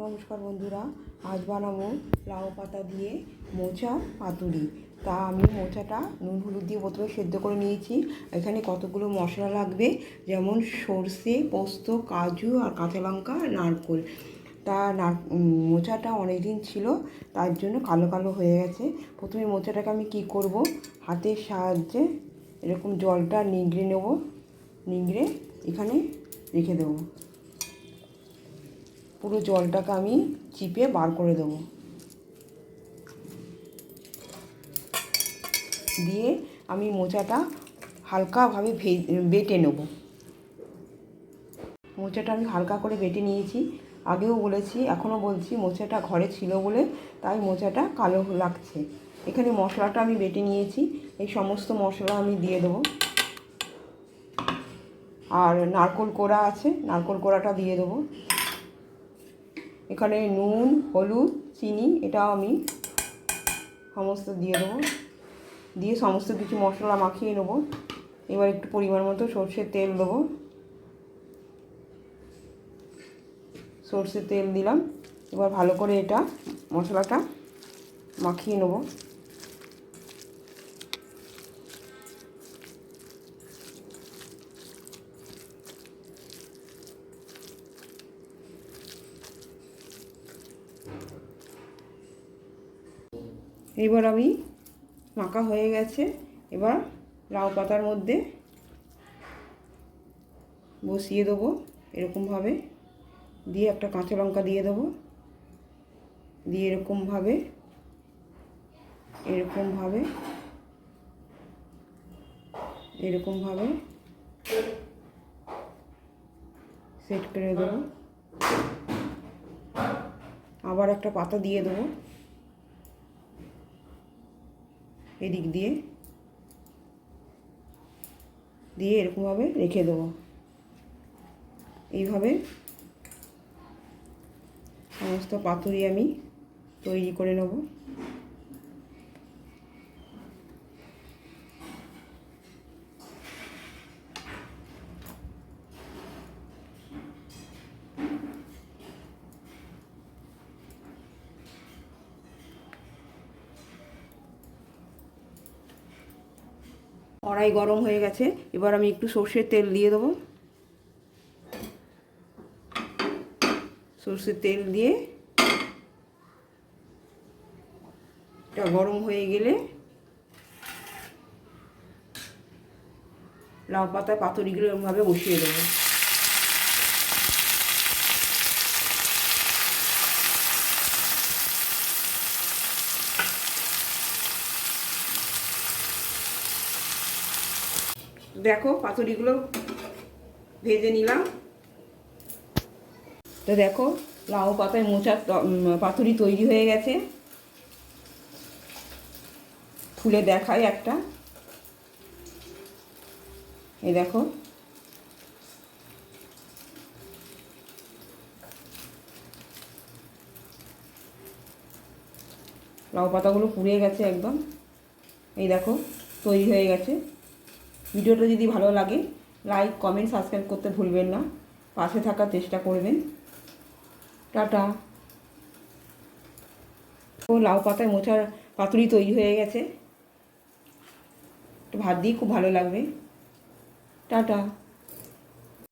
নমস্কার বন্ধুরা, আজ বানাবো লাউ পাতা দিয়ে মোচা পাতুরি। তা আমি মোচাটা নুন হলুদ দিয়ে প্রথমে সেদ্ধ করে নিয়েছি। এখানে কতগুলো মশলা লাগবে? যেমন সর্ষে, পোস্ত, কাজু আর কাঁচা লঙ্কা নারকোল। তা নার মোচাটা অনেক দিন ছিল, তার জন্য কালো কালো হয়ে গেছে। প্রথমে মোচাটাকে আমি কি করব? হাতের সাহায্যে এরকম জলটা নিংড়ে নেব। নিংড়ে এখানে রেখে দেবো। পুরো জলটাকে আমি চিপে বার করে দেবো। দিয়ে আমি মোচাটা হালকাভাবে বেটে নেব। মোচাটা আমি হালকা করে বেটে নিয়েছি। আগেও বলেছি, এখনও বলছি, মোচাটা ঘরে ছিল বলে তাই মোচাটা কালো লাগছে। এখানে মশলাটা আমি বেটে নিয়েছি, এই সমস্ত মশলা আমি দিয়ে দেবো। আর নারকোল কোড়া আছে, নারকোল কোড়াটা দিয়ে দেবো। এখানে নুন, হলুদ, চিনি, এটাও আমি সমস্ত দিয়ে দেবো। দিয়ে সমস্ত কিছু মশলা মাখিয়ে নেব। এবার একটু পরিমাণ মতো সর্ষের তেল দেবো। সর্ষের তেল দিলাম। এবার ভালো করে এটা মশলাটা মাখিয়ে নেব। এবার আমি মাখা হয়ে গেছে। এবার লাউ পাতার মধ্যে বসিয়ে দেবো এরকমভাবে। দিয়ে একটা কাঁচা লঙ্কা দিয়ে দেবো। দিয়ে এরকমভাবে এরকমভাবে এরকমভাবে সেট করে দেবো। আবার একটা পাতা দিয়ে দেবো। এদিক দিয়ে। দিয়ে এরকমভাবে রেখে দেবো। এইভাবে সমস্ত পাতুরি আমি তৈরি করে নেব। কড়াই গরম হয়ে গেছে। এবার আমি একটু সর্ষের তেল দিয়ে দেবো। সর্ষের তেল দিয়ে এটা গরম হয়ে গেলে লাউ পাতায় পাতুরিগুলো এরকমভাবে বসিয়ে দেবো। দেখো পাতুরিগুলো ভেজে নিলাম। তো দেখো লাউ পাতায় মোচার পাতুরি তৈরি হয়ে গেছে। খুলে দেখাই একটা। এই দেখো। লাউ পাতাগুলো পুড়ে গেছে একদম। এই দেখো, তৈরি হয়ে গেছে। ভিডিওটা যদি ভালো লাগে লাইক কমেন্ট সাবস্ক্রাইব করতে ভুলবেন না। পাশে থাকার চেষ্টা করবেন। টাটা। ও লাউ পাতায় মোচার পাতুরি তৈরি হয়ে গেছে। ভাত দিয়ে খুব ভালো লাগবে। টাটা।